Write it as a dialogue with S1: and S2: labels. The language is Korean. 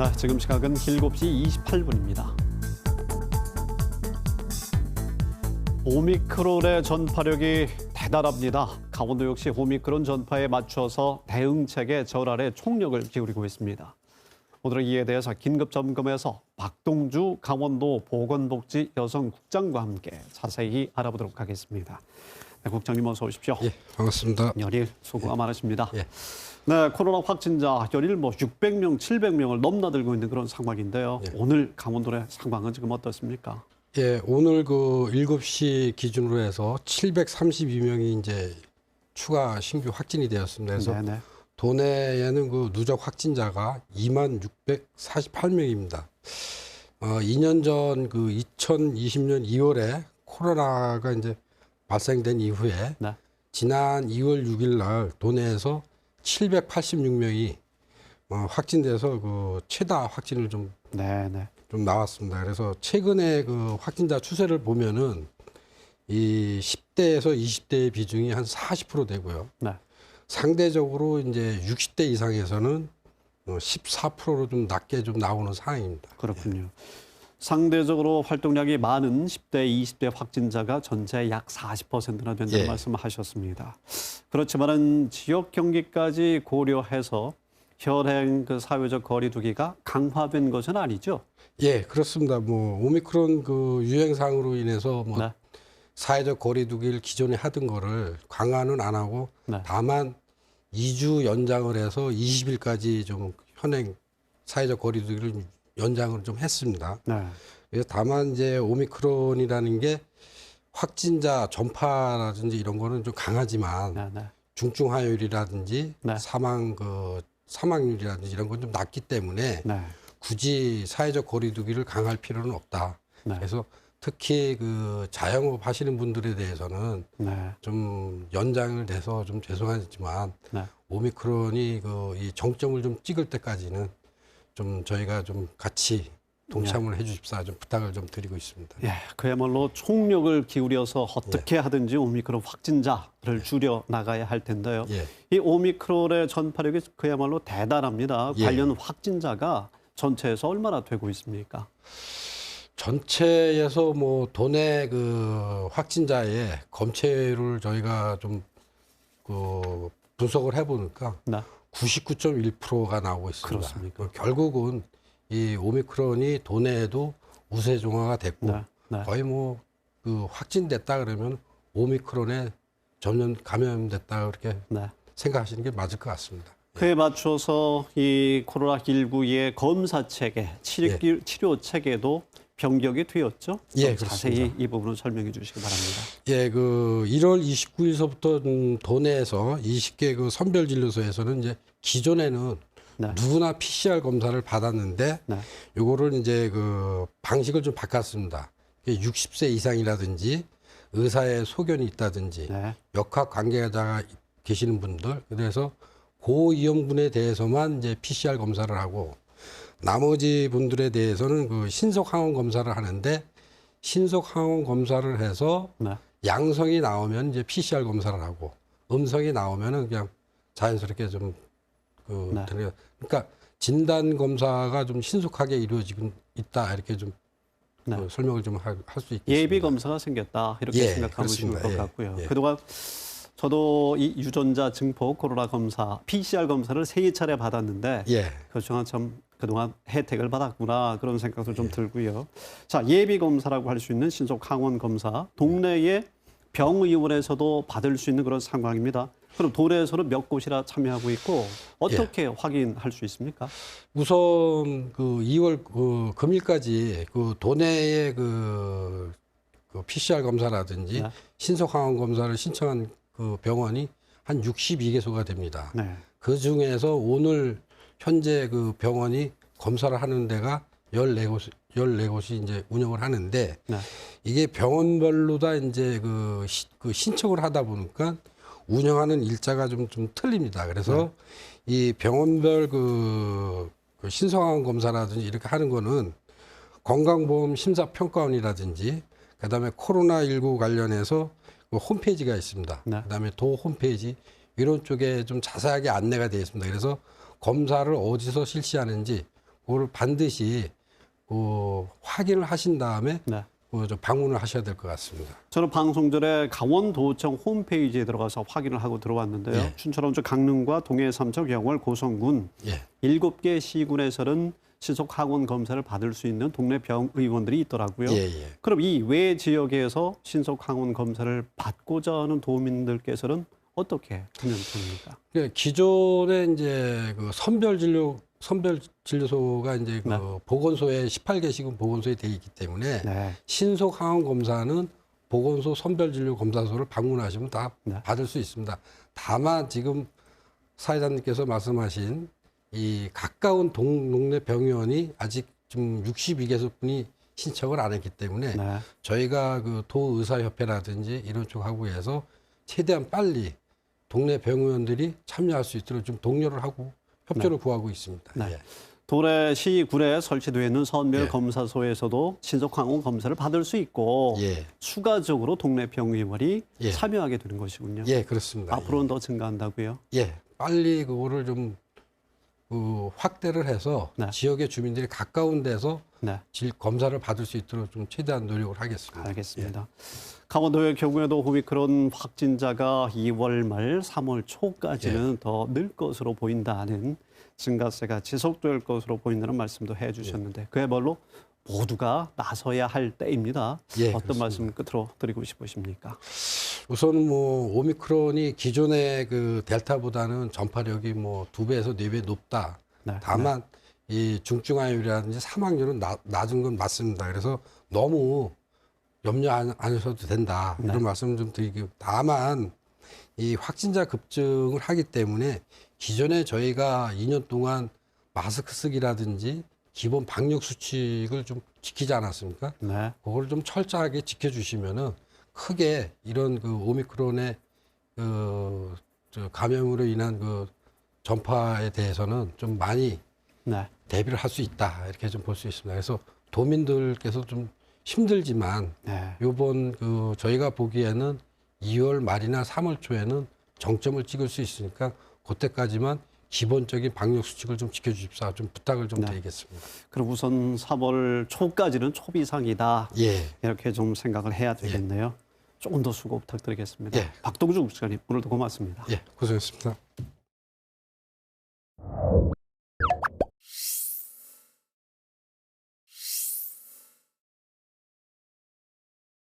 S1: 네, 지금 시각은 7시 28분입니다. 오미크론의 전파력이 대단합니다. 강원도 역시 오미크론 전파에 맞춰서 대응책에 전날에 총력을 기울이고 있습니다. 오늘은 이에 대해서 긴급 점검에서 박동주 강원도 보건복지 여성국장과 함께 자세히 알아보도록 하겠습니다. 네, 국장님 어서 오십시오.
S2: 예, 반갑습니다.
S1: 연일 수고가 많으십니다.
S2: 예.
S1: 네, 코로나 확진자 연일 뭐 600명, 700명을 넘나들고 있는 그런 상황인데요.
S2: 예.
S1: 오늘 강원도의 상황은 지금 어떻습니까?
S2: 예, 오늘 그 7시 기준으로 해서 732명이 이제 추가 신규 확진이 되었습니다. 그래서
S1: 네네.
S2: 도내에는 그 누적 확진자가 2만 648명입니다. 어, 2년 전 그 2020년 2월에 코로나가 이제 발생된 이후에
S1: 네.
S2: 지난 2월 6일 날 도내에서 786명이 어, 확진돼서 그 최다 확진을 좀
S1: 네 네.
S2: 좀 나왔습니다. 그래서 최근에 그 확진자 추세를 보면은 이 10대에서 20대의 비중이 한 40% 되고요.
S1: 네.
S2: 상대적으로 이제 60대 이상에서는 14%로 좀 낮게 좀 나오는 상황입니다.
S1: 그렇군요. 상대적으로 활동량이 많은 10대, 20대 확진자가 전체의 약 40%나 된다는
S2: 예.
S1: 말씀하셨습니다. 그렇지만은 지역 경기까지 고려해서 현행 그 사회적 거리두기가 강화된 것은 아니죠.
S2: 예, 그렇습니다. 뭐 오미크론 그 유행상으로 인해서 뭐
S1: 네.
S2: 사회적 거리두기를 기존에 하던 거를 강화는 안 하고
S1: 네.
S2: 다만 2주 연장을 해서 20일까지 좀 현행 사회적 거리두기를 연장을 좀 했습니다.
S1: 네.
S2: 그래서 다만 이제 오미크론이라는 게 확진자 전파라든지 이런 거는 좀 강하지만
S1: 네. 네.
S2: 중증 화율이라든지
S1: 네.
S2: 사망 그 사망률이라든지 이런 건 좀 낮기 때문에
S1: 네.
S2: 굳이 사회적 거리두기를 강할 필요는 없다.
S1: 네.
S2: 그래서 특히 그 자영업 하시는 분들에 대해서는
S1: 네.
S2: 좀 연장을 돼서 좀 죄송하지만
S1: 네.
S2: 오미크론이 그 이 정점을 좀 찍을 때까지는 좀 저희가 좀 같이 동참을 해주십사 좀 부탁을 좀 드리고 있습니다.
S1: 예, 그야말로 총력을 기울여서 어떻게 하든지 오미크론 확진자를 줄여 나가야 할 텐데요.
S2: 예.
S1: 이 오미크론의 전파력이 그야말로 대단합니다.
S2: 예.
S1: 관련 확진자가 전체에서 얼마나 되고 있습니까?
S2: 전체에서 뭐 도내 그 확진자의 검체를 저희가 좀 그 분석을 해보니까
S1: 네.
S2: 99.1%가 나오고 있습니다.
S1: 그렇습니까?
S2: 그 결국은 이 오미크론이 도내에도 우세 종화가 됐고
S1: 네. 네.
S2: 거의 뭐 그 확진됐다 그러면 오미크론에 전면 감염됐다 그렇게
S1: 네.
S2: 생각하시는 게 맞을 것 같습니다.
S1: 그에 맞춰서 이 코로나 19의 검사 체계, 치료, 치료 체계도 변경이 되었죠?
S2: 예,
S1: 좀 자세히. 이 부분을 설명해 주시기 바랍니다.
S2: 예, 그 1월 29일서부터 음, 도내에서 20개 그 선별 진료소에서는 이제 기존에는
S1: 네.
S2: 누구나 PCR 검사를 받았는데
S1: 네.
S2: 요거를 이제 그 방식을 좀 바꿨습니다. 60세 이상이라든지 의사의 소견이 있다든지
S1: 네.
S2: 역학 관계자가 계시는 분들 그래서 고위험군에 대해서만 이제 PCR 검사를 하고 나머지 분들에 대해서는 그 신속 항원 검사를 하는데 신속 항원 검사를 해서
S1: 네.
S2: 양성이 나오면 이제 PCR 검사를 하고 음성이 나오면은 그냥 자연스럽게 좀그
S1: 네.
S2: 그러니까 진단 검사가 좀 신속하게 이루어지고 있다 이렇게 좀
S1: 네.
S2: 그 설명을 좀 할 수 있겠습니다.
S1: 예비 검사가 생겼다 이렇게
S2: 예,
S1: 생각하면 좋을. 것
S2: 예,
S1: 같고요.
S2: 예.
S1: 그동안 저도 이 유전자 증폭 코로나 검사 PCR 검사를 세 차례 받았는데
S2: 예.
S1: 그동안 참 그동안 혜택을 받았구나 그런 생각도 좀 들고요. 자 예비 검사라고 할 수 있는 신속 항원 검사 동네의 병의원에서도 받을 수 있는 그런 상황입니다. 그럼 도내에서는 몇 곳이나 참여하고 있고 어떻게 확인할 수 있습니까?
S2: 우선 그 2월 그 금일까지 그 도내의 그, 그 PCR 검사라든지
S1: 네.
S2: 신속 항원 검사를 신청한 그 병원이 한 62개소가 됩니다.
S1: 네.
S2: 그 중에서 오늘 현재 그 병원이 검사를 하는 데가 14곳 14곳이 이제 운영을 하는데
S1: 네.
S2: 이게 병원별로 다 이제 그, 시- 그 신청을 하다 보니까 운영하는 일자가 좀, 좀 틀립니다. 그래서 이 병원별 그, 그 신성항 검사라든지 이렇게 하는 거는 건강보험 심사평가원이라든지 그다음에 코로나19 관련해서 그 홈페이지가 있습니다.
S1: 네.
S2: 그다음에 도 홈페이지 이런 쪽에 좀 자세하게 안내가 되어 있습니다. 그래서 검사를 어디서 실시하는지 그걸 반드시 그 확인을 하신 다음에
S1: 네.
S2: 그저 방문을 하셔야 될 것 같습니다.
S1: 저는 방송 전에 강원도청 홈페이지에 들어가서 확인을 하고 들어왔는데요.
S2: 예.
S1: 춘천원주 강릉과 동해 삼척 영월 고성군
S2: 예.
S1: 일곱 개 시군에서는 신속 항원 검사를 받을 수 있는 동네 병 의원들이 있더라고요.
S2: 예, 예.
S1: 그럼 이 외 지역에서 신속 항원 검사를 받고자 하는 도민들께서는 어떻게 하면 됩니까?
S2: 그러니까 기존에 이제 그 선별 진료 선별 진료소가 이제 그
S1: 네.
S2: 보건소에 18개씩은 보건소에 돼 있기 때문에
S1: 네.
S2: 신속 항원 검사는 보건소 선별 진료 검사소를 방문하시면 다
S1: 네.
S2: 받을 수 있습니다. 다만 지금 사회자님께서 말씀하신 이 가까운 동, 동네 병원이 아직 좀 62개소 분이 신청을 안 했기 때문에
S1: 네.
S2: 저희가 그 도의사협회라든지 이런 쪽하고 해서 최대한 빨리 동네 병원들이 참여할 수 있도록 좀 독려를 하고 협조를 구하고 있습니다.
S1: 네.
S2: 예.
S1: 도내 시 군에 설치되어 있는 선별
S2: 예.
S1: 검사소에서도 신속 항원 검사를 받을 수 있고
S2: 예.
S1: 추가적으로 동네 병의원이
S2: 예.
S1: 참여하게 되는 것이군요.
S2: 예, 그렇습니다.
S1: 앞으로는 더 증가한다고요?
S2: 예, 빨리 그거를 좀 그, 확대를 해서
S1: 네.
S2: 지역의 주민들이 가까운 데서
S1: 네.
S2: 질 검사를 받을 수 있도록 좀 최대한 노력을 하겠습니다.
S1: 알겠습니다. 강원도의 경우에도 오미크론 확진자가 2월 말 3월 초까지는 더늘 것으로 보인다는 증가세가 지속될 것으로 보인다는 말씀도 해주셨는데 그야말로 모두가 나서야 할 때입니다.
S2: 예,
S1: 어떤
S2: 그렇습니다.
S1: 말씀 끝으로 드리고 싶으십니까?
S2: 우선 뭐 오미크론이 기존의 그 델타보다는 전파력이 뭐 두 배에서 네 배 높다.
S1: 네.
S2: 다만 이 중증화율이라든지 사망률은 나- 낮은 건 맞습니다. 그래서 너무 염려 안, 안 하셔도 된다. 이런
S1: 네.
S2: 말씀 좀 드리고 다만 이 확진자 급증을 하기 때문에 기존에 저희가 2년 동안 마스크 쓰기라든지 기본 방역 수칙을 좀 지키지 않았습니까?
S1: 네.
S2: 그걸 좀 철저하게 지켜주시면은 크게 이런 그 오미크론의 그, 저 감염으로 인한 그 전파에 대해서는 좀 많이
S1: 네.
S2: 대비를 할 수 있다 이렇게 좀 볼 수 있습니다. 그래서 도민들께서 좀 힘들지만
S1: 네.
S2: 요번 그 저희가 보기에는 2월 말이나 3월 초에는 정점을 찍을 수 있으니까 그때까지만 기본적인 방역 수칙을 좀 지켜주십사 좀 부탁을 좀
S1: 네.
S2: 드리겠습니다.
S1: 그럼 우선 3월 초까지는 초비상이다.
S2: 예.
S1: 이렇게 좀 생각을 해야 되겠네요. 조금 더 수고 부탁드리겠습니다.
S2: 예.
S1: 박동주 국장님 오늘도 고맙습니다.
S2: 예, 고생했습니다.